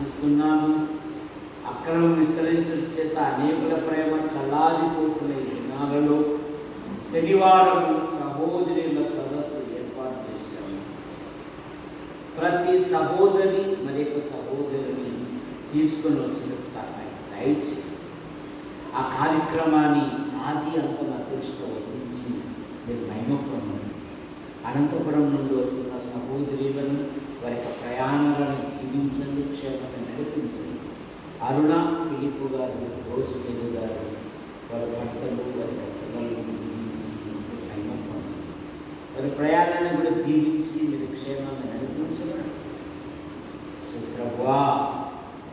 ఆశిస్తున్నాను. అక్రమం విస్తరించడం చేత అనేకుల ప్రేమ చల్లారిపోతున్న దినాలలో శనివారం సహోదరుల సదస్సు ఏర్పాటు చేశాము ప్రతి సహోదరి మరి యొక్క సహోదరిని తీసుకుని వచ్చిన సహాయం దయచేసి ఆ కార్యక్రమాన్ని ఆది అంతం అధ్యక్షత వహించి మీరు మహిమ అనంతపురం నుండి వస్తున్న సహోదరి అరుణ ఫిలిపు గారు రోజులు గారు వాళ్ళ భర్తలు వారి పిల్లలను దీవించి వారి ప్రయాణాన్ని కూడా దీవించి మీరు క్షేమాన్ని నడిపించండి సుప్రభా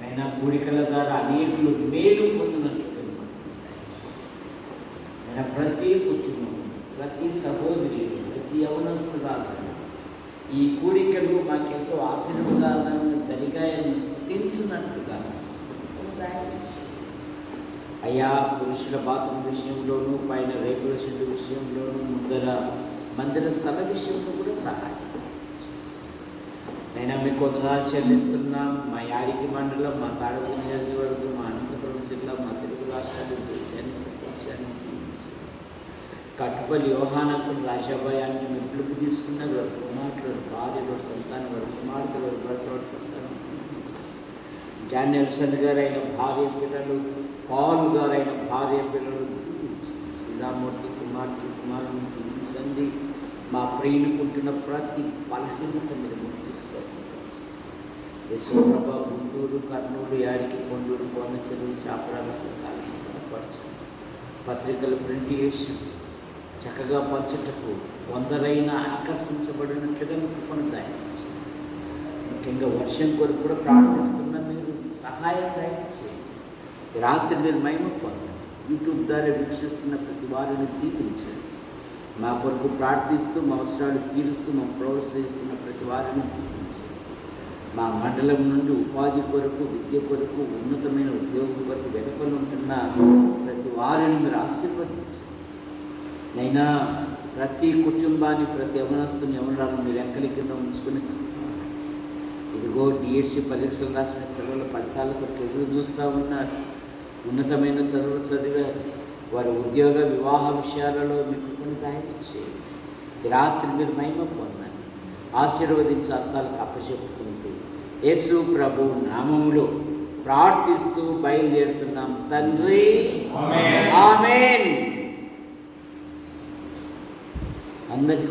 అయినా కోరికల ద్వారా అనేకులు మేలు పొందినట్లు ఆయన ప్రతి కుటుంబం ప్రతి సహోదరి ప్రతి యవనస్తురాలు ఈ కోరికలు మాకెంతో ఆశీర్వాదాలను జరిగాయని స్థుతించినట్లుగా అయ్యా పురుషుల బాత్రూమ్ విషయంలోనూ పైన రేకుల షెడ్ విషయంలోనూ ముందర మందిర స్థల విషయంలో కూడా సహాయం నేను మీకు వందనాలు చెల్లిస్తున్నాం మా యారికి మండలం మా తాడపూడి నియోజకవర్గం మా అనంతపురం జిల్లా మా తెలుగు రాష్ట్రాలు దేశాన్ని ప్రపంచాన్ని దీవించి కట్టుబడి యోహానకు రాజాభయాన్ని మెట్లుకు తీసుకున్న వారి కుమార్తెలు వారి భార్యలు వారి సంతానం వారి కుమార్తెలు వారి భర్త వారి సంతానం దీవించండి. డానియల్సన్ గారైన భార్య పిల్లలు పాల్ గారైన భార్య పిల్లలు సీతామూర్తి కుమార్తె కుమారుని చూపించండి మా ప్రియునుకుంటున్న ప్రతి బలహీనత మీరు తీసుకొస్తారు గుంటూరు కర్నూలు యాడికి కొండూరు కోన చెరువు చాపరాల సంఘాలను పరచండి పత్రికలు ప్రింట్ చేసి చక్కగా పంచుటకు వందలైన ఆకర్షించబడినట్లుగా మీకు కొన్ని ముఖ్యంగా వర్షం కొరకు కూడా ప్రార్థిస్తున్న సహాయం దయచేయండి. రాత్రి మీరు మహిమ పొందండి. యూట్యూబ్ ద్వారా వీక్షిస్తున్న ప్రతి వారిని దీవించండి. మా కొరకు ప్రార్థిస్తూ మా అవసరాలు తీరుస్తూ మా ప్రోత్సహిస్తున్న ప్రతి వారిని దీవించండి. మా మండలం నుండి ఉపాధి కొరకు విద్య కొరకు ఉన్నతమైన ఉద్యోగం కొరకు వెనుకలు ఉంటున్న ప్రతి వారిని మీరు ఆశీర్వదించండి. నైనా ప్రతి కుటుంబాన్ని ప్రతి యవనస్తుని యవనరాలను మీరు ఎక్కడి కింద ఉంచుకుని ఇదిగో డిఎస్సి పరీక్షలు రాసిన పిల్లల ఫలితాల కొరకు ఎదురు చూస్తూ ఉన్నారు. ఉన్నతమైన చదువులు చదివారు. వారి ఉద్యోగ వివాహ విషయాలలో మీకు కొన్ని దాడి చేయండి ఈ రాత్రి మీరు మహిమ పొందండి ఆశీర్వదించి హస్తాలకు అప్పచెప్పుకుంటూ యేసు ప్రభు నామములో ప్రార్థిస్తూ బయలుదేరుతున్నాం. తండ్రి ఆమేన్. అందరికీ.